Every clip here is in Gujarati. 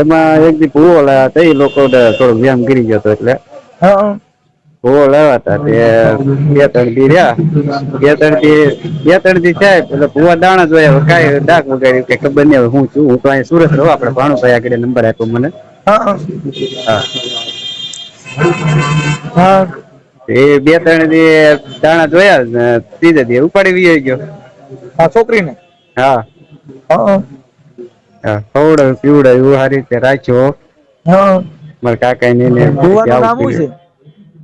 એમાં એક દી ભૂવો લાવ્યા હતા એ લોકો થોડો વ્યાયામ કરી ગયો હતો એટલે. ભૂવો લાવ્યા હતા તે બે ત્રણ દી રહ્યા. બે ત્રણ દી બે ત્રણ દી થાય એટલે ભૂવા દાણા જોયા કાંઈ ડાક વગાડ્યું કે ખબર નહીં હું છું. હું તો અહીંયા સુરત રહું આપણે ભાણુભાઈ આગળ નંબર આપ્યો મને. હા. હા. હા. એ બે ત્રણ દી દાણા જોયા ત્રીજે દી ઉપાડી વી ગયો. હા છોકરીને? હા. ખવડાવ્યું પીવડાવ્યું સારી રીતે રાખ્યો. મારા કાકા ને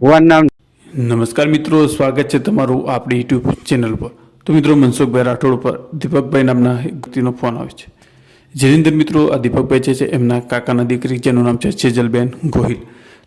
ભુવાનું નામ નમસ્કાર મિત્રો સ્વાગત છે તમારું આપણી યુટ્યુબ ચેનલ પર. તો મિત્રો મનસુખભાઈ રાઠોડ પર દીપકભાઈ નામના એક વ્યક્તિનો ફોન આવે છે. જેની અંદર મિત્રો આ દીપકભાઈ છે એમના કાકાના દીકરી જેનું નામ છે સેજલબેન ગોહિલ.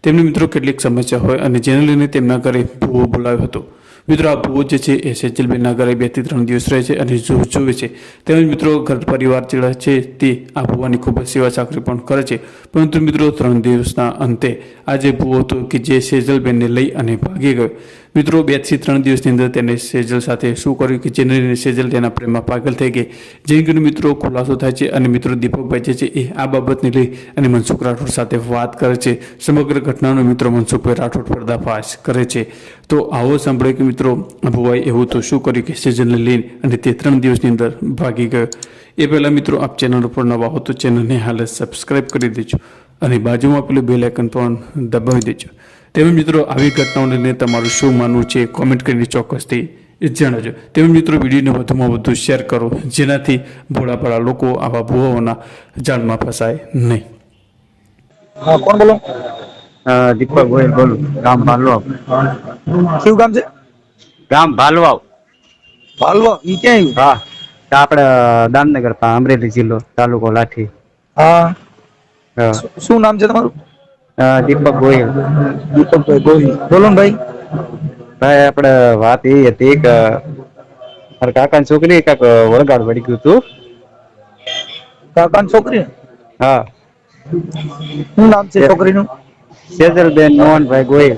તેમની મિત્રો કેટલીક સમસ્યા હોય અને જેને લઈને તેમના ઘરે ભૂવો બોલાવ્યો હતો. મિત્રો, આ ભૂવો જે છે એ સેજલબેનના ઘરે બેથી ત્રણ દિવસ રહે છે અને જો જોવે છે, તેમજ મિત્રો ઘર પરિવાર જે છે, તે આ ભૂવાની ખૂબ જ સેવા ચાકરી પણ કરે છે. પરંતુ મિત્રો, ત્રણ દિવસના અંતે આ જે ભૂવો હતો કે જે સેજલબેનને લઈ અને ભાગી ગયો. મિત્રો, બેથી ત્રણ દિવસની અંદર તેને સેજલ સાથે શું કર્યું કે જેને સેજલ તેના પ્રેમમાં પાગલ થઈ ગઈ? જેને મિત્રો, ખુલાસો થાય છે અને મિત્રો દીપકભાઈ જે છે એ આ બાબતને લઈ અને મનસુખ રાઠોડ સાથે વાત કરે છે. સમગ્ર ઘટનાનો મિત્રો મનસુખભાઈ રાઠોડ પર્દાફાશ કરે છે. તો આવો સાંભળે કે મિત્રો ભુવાએ એવું તો શું કર્યું કે સેજલને લઈને અને તે ત્રણ દિવસની અંદર ભાગી ગયો? એ પહેલાં મિત્રો, આપ ચેનલ ઉપર નવા હો તો ચેનલને હાલ જ સબસ્ક્રાઇબ કરી દેજો અને બાજુમાં પેલું બેલ આઇકન પણ દબાવી દેજો. તેમજ મિત્રો આવી ઘટનાઓને લઈને તમારું શું માનવું છે? કોમેન્ટ કરીને ચોક્કસથી જણાવજો. તેમજ મિત્રો વિડીયોને વધુમાં વધુ શેર કરો જેનાથી ભોળાભાળા લોકો આવા ભુવાઓના જાળમાં ફસાય નહીં. હા કોણ બોલો? દીપક ગોયલ બોલું ગામ ભાલવાવ શું ગામ છે? ગામ ભાલવાવ પાલવા ઈ ક્યાં આવ્યું હા તો આપણે દામનગર પા અમરેલી જિલ્લો તાલુકો લાઠી. હા. હા. શું નામ છે તમારું? દીપક ગોહિલ. દીપકભાઈ ગોહિલ. બોલો ને ભાઈ. ભાઈ આપણે વાત એ હતી કે મારા કાકાની છોકરી કાંક વળગાડ વળી ગયું હતું કાકાની છોકરી? હા. શું નામ છે છોકરીનું? સેજલબેન મોહનભાઈ ગોહિલ.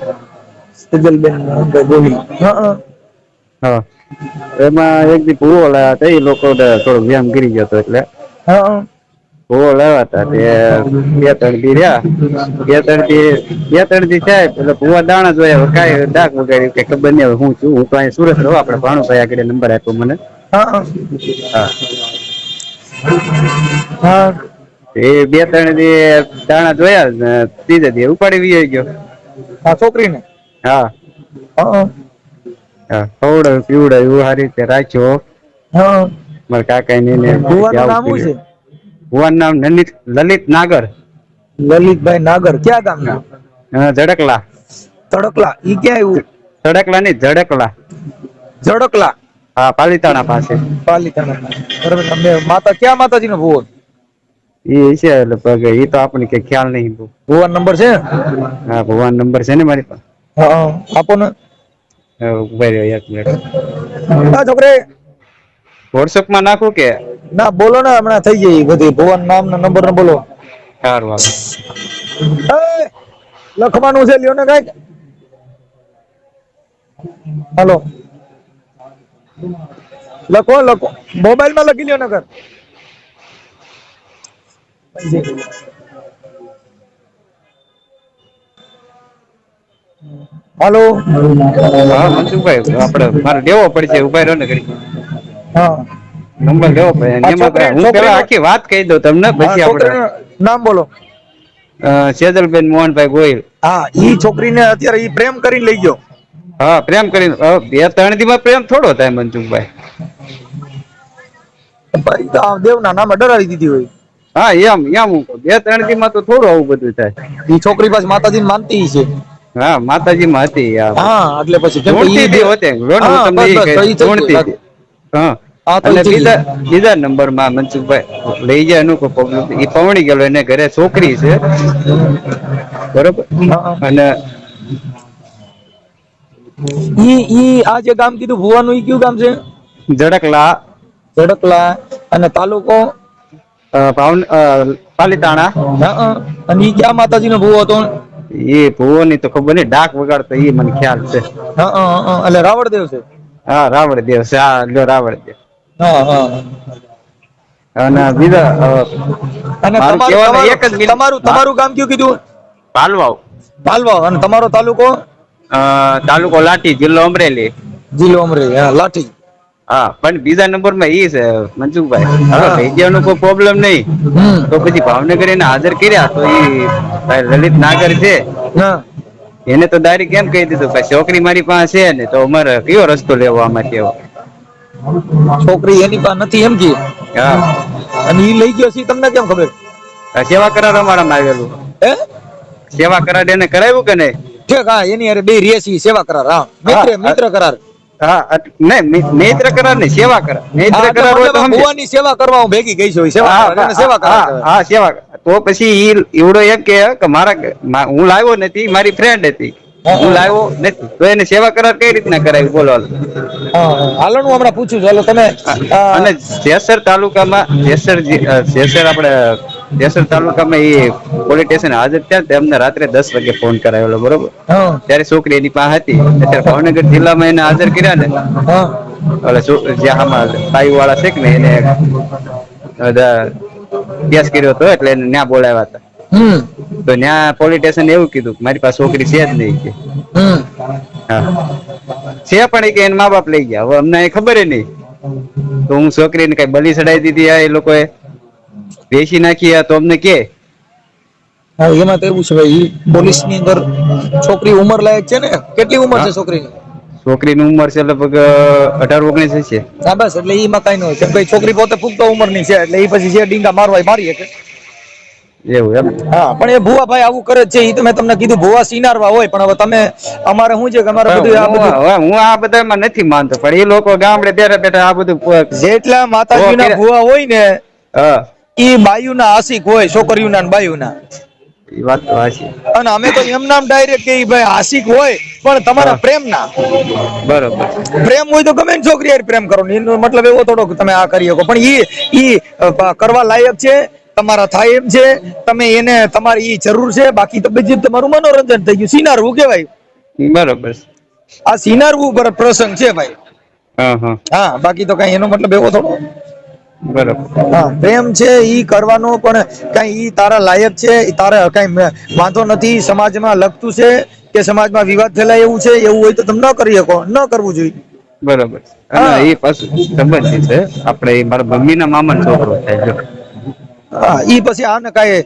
સેજલબેન મોહનભાઈ ગોહિલ. હા હા. એમાં એક દી પૂરો લાયા હતા એ લોકો થોડો વ્યાયામ કરી ગયો હતો એટલે. હા. હા આવ્યા હતા તે બે ત્રણ દી રહ્યા. બે ત્રણ દી બે ત્રણ દી થાય એટલે ભૂવા દાણા જોયા કાંઈ ડાક વગાડ્યું કે ખબર નહીં હવે હું છું. હું તો અહીંયા સુરત રહું. આપણે ભાણુભાઈ આગળ નંબર આપ્યો મને. હા. એ બે ત્રણ દી દાણા જોયા ત્રીજે દી ઉપાડી વી ગયો. હા છોકરીને? હા. હા. ખવડાવ્યું પીવડાવ્યું સારી રીતે રાખ્યો. હા. મારા કાકા ને ભૂવાનું નામ શું છે? ભુવાનું નામ લલિત લલિત નાગર. લલિતભાઈ નાગર. ક્યાં ગામના? ના ઝડકલા તડકલા. ઈ ક્યાં આવ્યું ઝડકલા નહીં ઝડકલા ઝડકલા હા પાલીતાણા પાસે. પાલિતાણા બરાબર. તમે માતા ક્યાં માતાજીનો ભુવન? એ છે લગભગ એ તો આપણને કઈ ખ્યાલ નહીં બહુ. નંબર છે? હા ભગવાન નંબર છે ને મારી પાસે. હા. આપો ને ઊભા રહ્યો એક મિનિટ. છોકરી. વોટ્સઅપમાં નાખું કે? ના બોલો ને હમણાં થઈ જાય બધી. ભુવન નામ નો નંબર ને બોલો. સારું હાલો. લખવાનું છે લ્યો ને કંઈક. હાલો. લખો લખો. મોબાઈલમાં લખી લ્યો નગર હાલો. હા મનસુખભાઈ આપણે મારે દેવો પડશે ઊભા રહ્યો ને ઘડી હા. નંબર લેવો પડે. એમાં હું પેલા આખી વાત કહી દઉં તમને પછી આપણે નામ બોલો. સેજલબેન મોહનભાઈ ગોહિલ. હા ઈ છોકરીને અત્યારે ઈ પ્રેમ કરી લઈ ગયો. હા પ્રેમ કરીને બે ત્રણ દી પ્રેમ થોડો થાય મનસુખભાઈ. ભાઈ તો દેવના નામે ડરાવી દીધી હોય. હા એમ એમ હું બે ત્રણ દી માં તો થોડું આવું બધું થાય. ઈ છોકરી પાસે માતાજી માનતી છે હા માતાજી માં હતી હા એટલે પછી જોણતી હતી હોતે. તમને જોણતી. હા. અને બીજા બીજા નંબરમાં મનસુખભાઈ લઈ જાય એનું કોઈ એ પવણી ગયેલો એને ઘરે છોકરી છે. બરોબર? અને ઈ ઈ આ જે ગામ કીધું ભુવાનું ઈ કયું ગામ છે? જડકલા. જડકલા અને તાલુકો? ભાવન પાલીતાણા. અને ઈ ક્યાં માતાજીનો ભૂવો હતો? એ ભુવોની તો ખબર નહીં ડાક વગાડતો એ મને ખ્યાલ છે. હા, એટલે રાવણ દેવ છે? હા રાવણ દેવ છે. હા લ્યો રાવણ દેવ હા હા અને બીજા અને તમારું તમારું- એક જ તમારું તમારું ગામ કયું કીધું? પાલવાવ. પાલવાવ. અને તમારો તાલુકો? તાલુકો લાઠી જિલ્લો અમરેલી. જિલ્લો અમરેલી. હા લાઠી. હા પણ બીજા નંબરમાં ઈ છે મનસુખભાઈ હવે લઈ કોઈ પ્રોબ્લેમ નહીં. તો પછી ભાવનગર એને હાજર કર્યા તો ઈ ભાઈ લલિત નાગર છે એને તો દારી કેમ કહી દીધું? કે છોકરી મારી પાસે છે ને તો અમારે કયો રસ્તો લેવો આમાંથી એવો છોકરી એની પાસે નથી એમ કે? હા. અને ઈ લઈ ગયો છે તમને કેમ ખબર? સેવા કરાર અમારામાં આવેલું. હે? સેવા કરાર એને કરાવ્યું કે નહીં? ઠીક હા એની અરે બે રેસી સેવા કરાર હા મિત્ર મિત્ર કરાર હા નહીં નેત્ર કરાર નહીં સેવા કરાર નેત્ર કરાર હોય તો મતલબ સેવા કરવા હું ભેગી ગઈ છું સેવા હા, કરાર સેવા કરાર હા, સેવા. તો પછી ઈ એવડો એમ કે મારા હું લાવ્યો નથી મારી ફ્રેન્ડ હતી. હું લાવ્યો? નથી તો એને સેવા કરાર કઈ રીતના કરાવી? બોલો હાલો. હા, હમણાં પૂછું છું. હાલો તમે અને જેસર તાલુકામાં જેસર જેસર આપણે જેસર તાલુકામાં એ પોલીસ સ્ટેશન હાજર થયા ને રાત્રે દસ વાગે ફોન કરાવેલો બરોબર? ત્યારે છોકરી એની પાસે હતી. અત્યારે ભાવનગર જિલ્લામાં એને હાજર કર્યા ને. હા. જ્યાં આમાં પાયુ વાળા છે કે ને એને બધા કેસ કર્યો હતો એટલે એને ન્યા બોલાવ્યા હતા. તો ત્યાં પોલીસ સ્ટેશન એવું કીધું મારી પાસે છોકરી છે જ નહીં કે. છે પણ કે એના મા બાપ લઈ ગયા. હવે અમને એ ખબર નહીં. તો હું છોકરીને કઈ બલી ચડાવી દીધી આ એ લોકોએ. વેચી નાખી આ તો અમને કે. હા એમાં તો એવું છે ભાઈ પોલીસની અંદર છોકરી ઉંમર લાયક છે ને? કેટલી ઉંમર છે છોકરીની? છોકરીની ઉંમર છે લગભગ અઢાર ઓગણીસ છે હા બસ એટલે ઈ માં કઈ ન હોય. કેમ કે છોકરી પોતે પુખ્ત ઉંમરની છે એટલે એ પછી જે ડીંગા મારવા મારી શકે એવું એમ? હા પણ એ ભુવા આવું કરે છે ઈ તો તમને કીધું ભુવા સિનારવા હોય પણ હવે તમે અમારે શું છે કે અમારે બધું આ બધું હું આ બધામાં નથી માનતો પણ એ લોકો ગામડે બેઠા બેઠા આ બધું જેટલા માતાજીના ભુવા હોય ને હા. બાયુના આશિક હોય છોકરીઓના ને બાયુના. એ વાત તો હાચી. અને અમે તો એમ નામ ડાયરેક્ટ કે ભાઈ આશિક હોય પણ તમારા પ્રેમના. બરોબર. પ્રેમ હોય તો ગમે છોકરી પ્રેમ કરો મતલબ એવો થોડોક તમે આ કરી શકો પણ ઈ કરવા લાયક છે તમારા થાય એમ છે તમે એને તમારી એ જરૂર છે બાકી તો બીજું તમારું મનોરંજન થઈ ગયું. સિનારવું કેવાય બરાબર. આ સિનારવું પર પ્રસંગ છે ભાઈ. હા બાકી તો કઈ એનો મતલબ એવો થોડો. બરોબર. હા પ્રેમ છે ઈ કરવાનો પણ કઈ ઈ તારા લાયક છે તારા કઈ વાંધો નથી સમાજમાં લગતું છે કે સમાજમાં વિવાદ ફેલાય એવું છે એવું હોય તો તમે ન કરી શકો ન કરવું જોઈએ. બરોબર. અને એ પાછું સંબંધી છે. આપણે મારા મમ્મીના મામા છોકરો થાય ઈ પછી આને કાઈ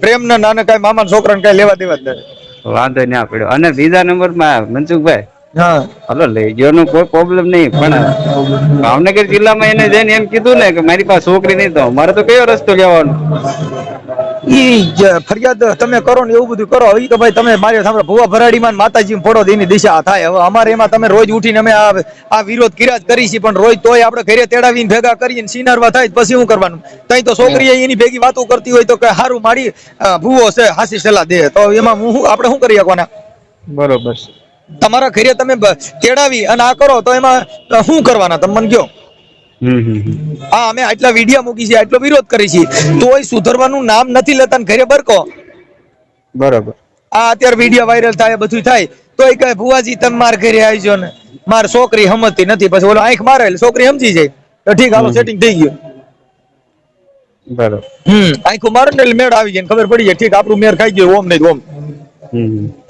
પ્રેમ ને નાને કઈ મામા છોકરાને કઈ લેવા દેવા જ નથી વાંધો ના પડ્યો અને બીજા નંબરમાં મનસુખભાઈ હા. હલો લઈ ગયો કોઈ પ્રોબ્લેમ નહીં પણ ભાવનગર જિલ્લામાં એને જઈને એમ કીધું ને કે મારી પાસે છોકરી નહીં તો મારે તો કયો રસ્તો લેવાનો? ઈ ફરિયાદ તમે કરો ને એવું બધું કરો. ઈ તો ભાઈ તમે મારી સામે ભુવા ભરાડીમાં માં માતાજી ફોડો એની દિશા થાય. હવે અમારે એમાં તમે રોજ ઉઠીને અમે આ વિરોધ કિરાજ કરી છે પણ રોજ તોય આપણે ઘરે તેડાવીને ભેગા કરીને સિનારવા થાય પછી શું કરવાનું? તઈ તો છોકરીએ એની ભેગી વાતો કરતી હોય તો કે હારું મારી ભૂવો છે હાસી સલાહ દે. તો એમાં હું આપણે શું કરી શકવાના? બરોબર તમારા ઘરે તમે તેડાવી અને આ કરો તો એમાં શું કરવાના? તમે મને હમ. હા અમે આટલા વીડિયો મૂકી છે આટલો વિરોધ કરી છે તોય સુધરવાનું નામ નથી લેતા ઘરે બરકો. બરોબર. આ અત્યારે વિડિયો વાયરલ થાય બધું થાય. તોય કહે ભુવાજી તમે માર ઘરે આવજો ને. માર છોકરી સમજતી નથી. પછી ઓલો આંખ મારે એટલે છોકરી સમજી જાય. તો ઠીક હાલો સેટિંગ થઈ ગયું. બરોબર. હમ આંખું મારે ને એટલે મેળ આવી જાય ને ખબર પડી જાય. ઠીક આપણું મેર ખાઈ ગયું ઓમ નહીં ઓમ.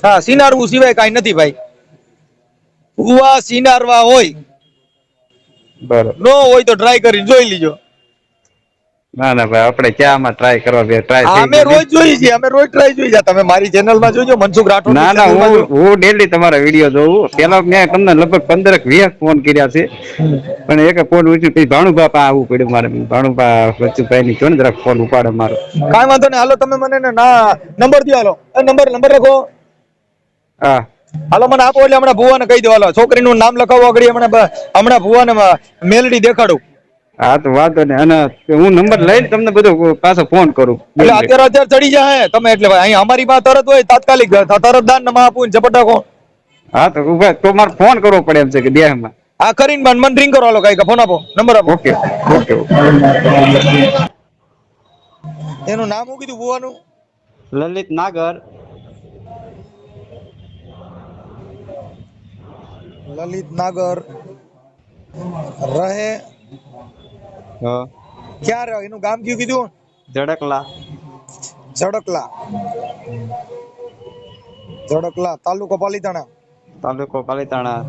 હા સિનારવું સિવાય કાંઈ નથી ભાઈ. ભુવા સિનારવા હોય બરોબર. નો હોય તો ટ્રાય કરી જોઈ લીજો. ના ના ભાઈ આપણે ક્યાંમાં ટ્રાય કરવા બે ટ્રાય અમે રોજ જોઈએ છીએ અમે રોજ ટ્રાય જોઈ છે તમે મારી ચેનલમાં જોજો મનસુખ રાઠોડ ના ના હું હું ડેલી તમારા વિડિયો જોઉં. પેલા મેં તમને લગભગ પંદર વીસ ફોન કર્યા છે. પણ એક ફોન ઉઠ્યું પછી ભાણુભા પા આવવું પડ્યું મારે. ભાણુભા વચ્ચુભાઈ ની જોને જરાક ફોન ઉપાડે મારો. કાઈ વાંધો નહીં હાલો તમે મને ના નંબર દો હાલો. એ નંબર નંબર લખો. હા. હાલો મને આપો એટલે હમણાં ભુવાને કહી દો. હાલો છોકરીનું નામ લખાવો આગળ હમણાં હમણાં ભુવાને મેલડી દેખાડું. હા તો વાંધો ને અને હું નંબર લઈને તમને બધું પાછો ફોન કરું. એટલે અત્યારે અત્યારે ચડી જાય તમે એટલે ભાઈ અહીં અમારી પાસે તરત હોય તાત્કાલિક તરત દાનમાં આપું ઝપટાકો હા તો ઊભા. તો મારે ફોન કરવો પડે એમ છે કે દેહમાં આ કરીને મને મને રિંગ કરો હાલો કઈ ફોન આપો. નંબર આપો. ઓકે. Okay okay. એનું નામ શું કીધું ભુવાનું? લલિત નાગર. લલિત નાગર રહે. ક્યાં રહ્યો એનું ગામ કયું કીધું? ઝડકલા ઝડકલા ઝડકલા તાલુકો પાલીતાણા. તાલુકો પાલીતાણા.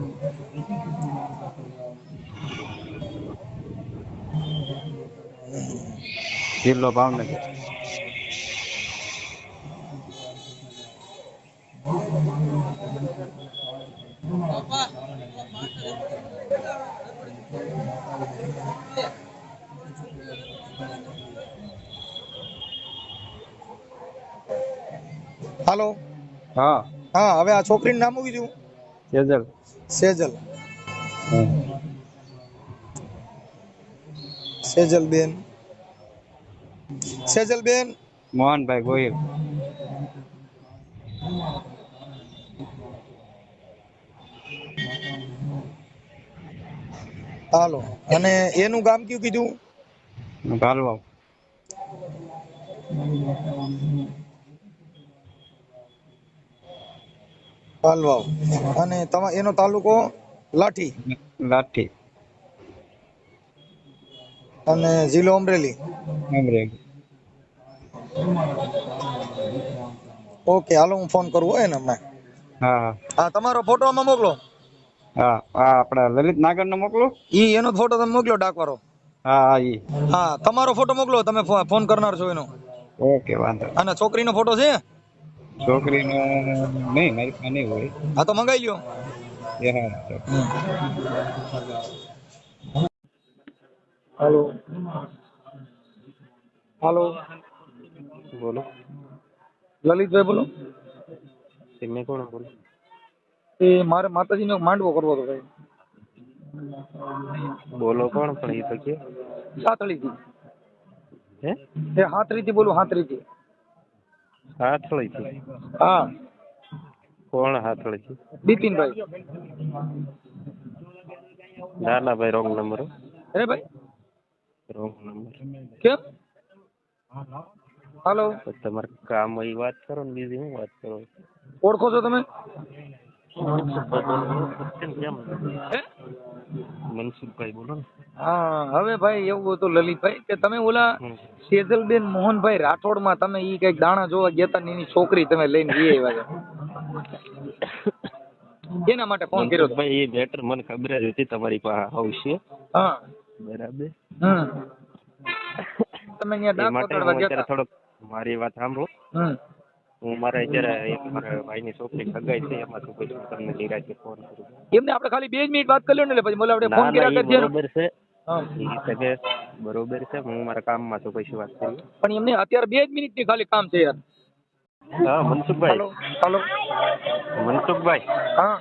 જિલ્લો ભાવનગર. હાલો. હા. હા હવે આ છોકરીનું નામ શું કીધું સેજલ. સેજલ. સેજલ બેન સેજલ બેન મોહનભાઈ ગોહિલ. હાલો. અને એનું ગામ કયું કીધું? ભાલવાવ. પાલવાવ. અને તમા એનો તાલુકો લાઠી. લાઠી. અને જિલ્લો અમરેલી. અમરેલી. ઓકે હાલો હું ફોન કરું હોય ને હમણાં. હા. હા તમારો ફોટો આમાં મોકલો. હા હા આપડા લલિત નાગર નો મોકલો. ઈ એનો ફોટો તમે મોકલો ડાકવારો હા હા ઈ. હા તમારો ફોટો મોકલો તમે ફોન કરનાર છો એનો. ઓકે વાંધો. અને છોકરીનો ફોટો છે? છોકરીનો નહીં મારી પાસે નહીં હોય. હા તો મંગાઈ લ્યો. એ હા. હાલો. હાલો. બોલો. લલિતભાઈ બોલો. તમે કોણ બોલો? એ મારે માતાજીનો માંડવો કરવો હતો ભાઈ. બોલો કોણ પણ એ તો કે. સાતળીથી હે? એ હાથરીથી બોલું હાથરીથી હાથળી છે હા. કોણ હાથળી છે બિપિનભાઈ. ના ના ભાઈ રોંગ નંબર અરે ભાઈ. Wrong number. કેમ? હાલો. તમારે કામ એ વાત કરો ને બીજી હું વાત કરો? ઓળખો છો તમે? મનસુખભાઈ બોલો ને. હા હવે ભાઈ એવું હતું લલિતભાઈ કે તમે ઓલા. સેજલબેન મોહનભાઈ રાઠોડમાં તમે ઈ કંઈક દાણા જોવા ગયા તા એની છોકરી તમે લઈને વી આવ્યા છે. એના માટે ફોન કર્યો ભાઈ એ બેટર મને ખબર જ હતી તમારી પાસે આવશે. હા. બરાબર. હમ. તમે અહીંયા ગયા થોડોક મારી વાત સાંભળો. હમ. હું મારે અત્યારે એક મારા ભાઈની છોકરી સગાઈ છે એમાં શું પછી તમને નિરાશે ફોન કરું. એમને આપણે ખાલી બે જ મિનિટ વાત કરી લો ને એટલે પછી બોલે આપણે ફોન કર્યા કરજે બરોબર છે. હા. સગે બરોબર છે હું મારા કામમાં છું પછી વાત કરી પણ એમને અત્યારે બે જ મિનિટની ખાલી કામ છે યાર. હા મનસુખભાઈ. હાલો હાલો. મનસુખભાઈ. હા.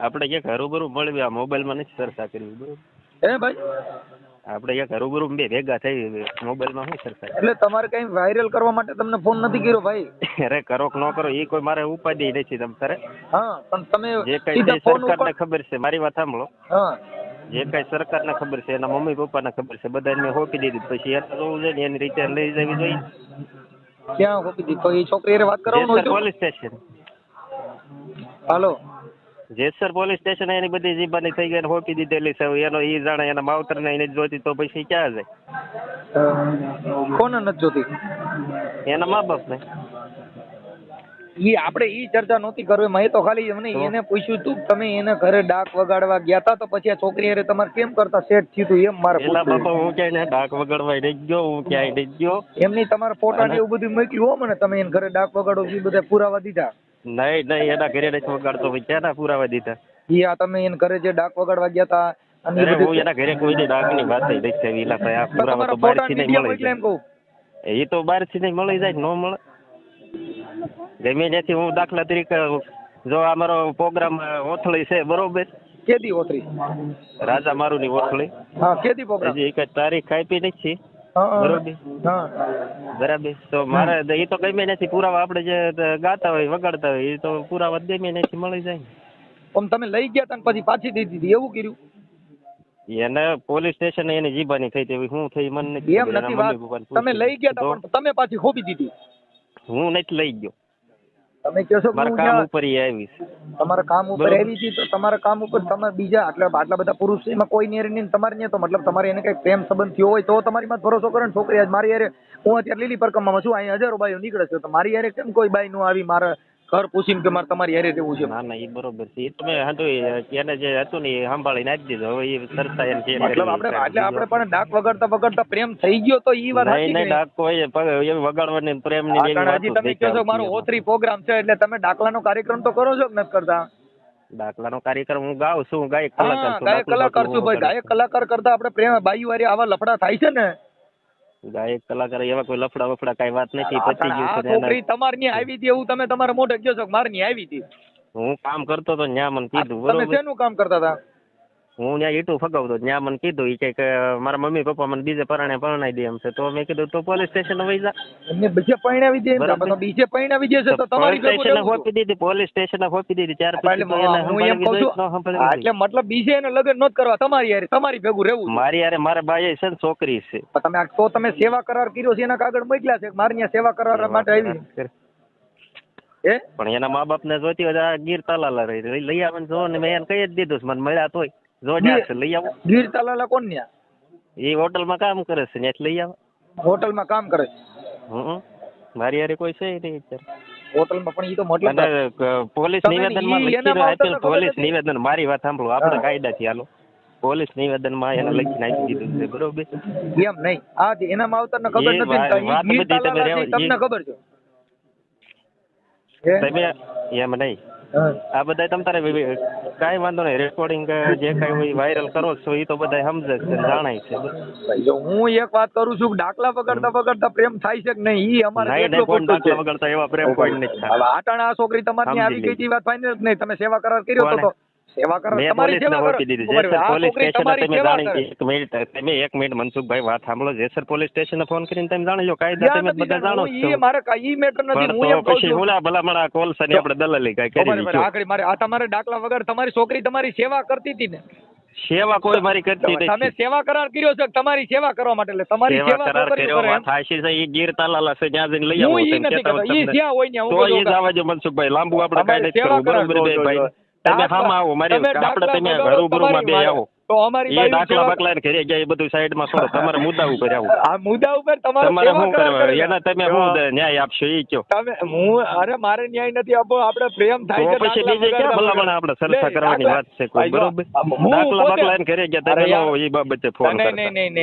આપણે ક્યાંક હરુબરું મળવી આ મોબાઈલમાં નથી ચર્ચા કરવી બરોબર. હે ભાઈ? આપણે ક્યાંક હરુબરું બે ભેગા થઈ મોબાઈલમાં શું ચર્ચા એટલે તમારે કઈ વાયરલ કરવા માટે તમને ફોન નથી કર્યો ભાઈ? અરે કરો કે ન કરો એ કોઈ મારે ઉપાધિ નથી તમ તારે. હા પણ તમે જે કઈ સરકારને ખબર છે મારી વાત સાંભળો. હા. જે કઈ સરકારને ખબર છે એના મમ્મી પપ્પાને ખબર છે બધાને મેં હોપી દીધી. પછી એને જોવું જોઈએ ને એની રીતે લઈ જવી જોઈએ. ક્યાં હોપી દીધી? તો એ છોકરી વાત કરવાનું police station. Hello. Jesar police station એની બધી જીબાની થઈ ગઈ હોપી દીધેલી છે એનો ઈ જાણે એના માવતર ને એને જોતી તો પછી ક્યાં જાય? કોને નથી જોતી? એના મા બાપ ને. ઈ આપણે ઈ ચર્ચા નહોતી કરવી મેં તો ખાલી એમને એને પૂછ્યું તું તમે એને ઘરે ડાક વગાડવા ગયા તા તો પછી આ છોકરી અરે તમારે કેમ કરતા સેટ થયું તું એમ મારે એલા. બાપા હું ક્યાંય ડાક વગાડવા નહીં ગયો હું ક્યાંય નહીં ગયો. એમની તમારા ફોટા ને એવું બધું મૂક્યું હો મને તમે એને ઘરે ડાક વગાડો એ બધા પુરાવા દીધા. નહીં નહીં એના ઘરે નથી વગાડતો ભાઈ. ક્યાંના પુરાવા દીધા? ઈ આ તમે એને ઘરે જે ડાક વગાડવા ગયા તા અને એ હું એના ઘરે કોઈ દી ડાકની વાત નથી થઈ એલા ભાઈ આ તો પુરાવા તો બહારથી નહીં મળે એમ કહું જાય. એ તો બહારથી નહીં મળી જાય નો મળે. ગમે ત્યાંથી હું દાખલા તરીકે જો અમારો પ્રોગ્રામ ઓથળી છે બરોબર? કેદી ઓથળી? રાજા મારુની ઓથળી. હા કેદી પ્રોગ્રામ હજી એક તારીખ આપી નથી. બરોબર. બરાબર. તો મારે એ તો ગમે નથી પુરાવા આપણે જે ગાતા હોય વગાડતા હોય એ તો પુરાવા ગમે નથી મળી જાય આમ તમે લઈ ગયા તા પછી પાછી દીધી. હતી એવું કર્યું? એને પોલીસ સ્ટેશન એની જીબાની થઈ તેવી હું થઈ મને એમ નથી વાત. તમે લઈ ગયા તા પણ તમે પાછી ખોબી દીધી. હું નથી લઈ ગયો. તમે કહો છો મારા કામ ઉપર આવી તમારા કામ ઉપર આવી હતી તો તમારા કામ ઉપર તમે બીજા આટલા આટલા બધા પુરુષ એમાં કોઈ નેર નહીં તમારે નહીં તો મતલબ તમારે એને કઈ પ્રેમ સંબંધ થયો હોય તો તમારી માં ભરોસો કરે ને છોકરી આજ મારી યારે હું અત્યારે લીલી પરકમમાં છું અહીંયા હજારો બાઈઓ નીકળે છે તો મારી યારે કેમ કોઈ બાઈ નું આવી મારા ઘર પૂછીને કે મારે તમારી યારે રહેવું છે. ના ના એ બરોબર છે. તમે હતું એને જે હતું ને એ સંભાળીને આપી દીધો. હવે એ સરતા એમ છે. મતલબ આપણે એટલે આપણે પણ ડાક વગાડતા વગાડતા પ્રેમ થઈ ગયો તો એ વાત નહીં નહીં? ડાક કોઈ એ વગાડવાની પ્રેમની હજી તમે કહો છો મારો ઓથરી પ્રોગ્રામ છે એટલે તમે ડાકલાનો કાર્યક્રમ તો કરો છો કે નથી કરતા? દાખલાનો કાર્યક્રમ હું ગાઉં છું ગાયક કલાકાર છું ગાયક કલાકાર છું ભાઈ. ગાયક કલાકાર કરતા આપણે પ્રેમ બાઈ વારી આવા લફડા થાય છે ને? ગાયક કલાકાર એવા કોઈ લફડા વફડા કઈ વાત નથી પતી ગયું છોકરી એના- ની આવી હતી એવું તમે તમારા મોઢે કહો છો મારની આવી હતી. હું કામ કરતો તો ન્યા મને કીધું તમે બરોબર. શેનું કામ કરતા હતા? હું ત્યાં ઈટું ફગાવતો ત્યાં મને કીધું ઈ કે મારા મમ્મી પપ્પા મને બીજે પરણે પરણાઈ દે એમ છે. તો મેં કીધું તો પોલીસ સ્ટેશન વહી જા. એમને બીજે પરણાવી દે એમ બીજે પરણાવી દે છે તો તમારી પોલીસ સ્ટેશન હોપી દીધી પોલીસ સ્ટેશન હોપી દીધી. ત્યાર પછી હું એમ કહું છું. એટલે મતલબ બીજે એને લગ્ન નોત કરવા. તમારી યાર તમારી ભેગું રહેવું મારી યારે મારા ભાઈ છે ને છોકરી છે. તમે તો તમે સેવા કરાર કર્યો છે એના કાગળ મોકલ્યા છે. મારી ત્યાં સેવા કરાર માટે આવી. એ પણ એના મા બાપ ને જોતી હોય ગીર તાલાલા રહી. લઈ- આવે ને જો ને મેં એને કહી જ દીધું મને મળ્યા તોય. જો છે લઈ આવો. ગીર તાલાલા કોણ ન્યા એ હોટલમાં કામ કરે છે ત્યાંથી લઈ આવો. હોટલમાં કામ કરે છે? હમ મારી યારે કોઈ છે નહીં અત્યારે. હોટલમાં પણ ઈ તો મતલબ પોલીસ નિવેદનમાં લખી આપેલ પોલીસ નિવેદન મારી વાત સાંભળો. આપણે. કાયદાથી હાલો. પોલીસ નિવેદનમાં એને લખી નાખી દીધું છે બરોબર? એમ નહીં. આ એના માવતરને ખબર નથી વાત- બધી તમે તમને ખબર છે? તમે એમ નહીં. આ બધા તમ તારે કાંઈ વાંધો નહીં રેકોર્ડિંગ જે કાંઈ હોય વાયરલ કરો છો એ તો બધા સમજે છે જાણાય છે. જો હું એક વાત કરું છું ડાકલા દાખલા વગાડતા વગાડતા પ્રેમ થાય છે કે નહીં એ અમારે એટલો છે. વગરતા એવા પ્રેમ કોઈ નહીં હવે આટાણા છોકરી તમારી આવી ગઈ. વાત ફાઇનલ નહીં. તમે સેવા કરાર કર્યો તો સેવા કરાર તમારી સેવા હોપી દીધી. કરાર જેસર આ પોલીસ સ્ટેશન તમે જાણી એક મિનિટ તમે એક મિનિટ મનસુખભાઈ વાત સાંભળો. જેસર પોલીસ સ્ટેશન ફોન કરીને તમે જાણી લો કાયદા તમે બધા જાણો છો. ઈ મારે કાંઈ મેટર નથી. હું એમ કહું પછી છું. હુલા ભલામણ આ કોલસાની આપણે દલાલી કાંઈ કરી છે, આખરી મારે આ તમારે દાખલા વગર તમારી છોકરી તમારી સેવા કરતી હતી ને. સેવા કોઈ મારી કરતી તમે સેવા કરાર કર્યો છે કે તમારી સેવા કરવા માટે? એટલે તમારી સેવા કરાર કર્યો. કરે વાત છે ઈ ગીર તાલાલા છે ત્યાં જઈને લઈ હું આવો ઈ તમે નથી કરતો. ઈ જ્યાં હોય ત્યાં હું તો ઈ છું જ મનસુખભાઈ લાંબુ આપણે કાઈ નથી કરવું. બરોબર ભાઈ. તમે હામાં આવો મારી આપણે તમે વગાડો, બે આવો. તો અમારી એ દાખલા બાકલા ઘરે ગયા એ બધું સાઈડમાં છોડો તમારે મુદ્દા ઉપર આવો. આ મુદ્દા ઉપર તમારે તમારે શું કરવા એના તમે શું ન્યાય આપશો? એ કયો. તમે હું અરે મારે ન્યાય નથી આપો આપણે પ્રેમ થાય તો છે પછી બીજે ક્યાં ભલામણ આપણે સરસા કરવાની વાત છે કોઈ બરોબર? દાખલા બાકલા ઘરે ગયા તમે. એ બાબતે ફોન કરતા. નહીં, નહીં.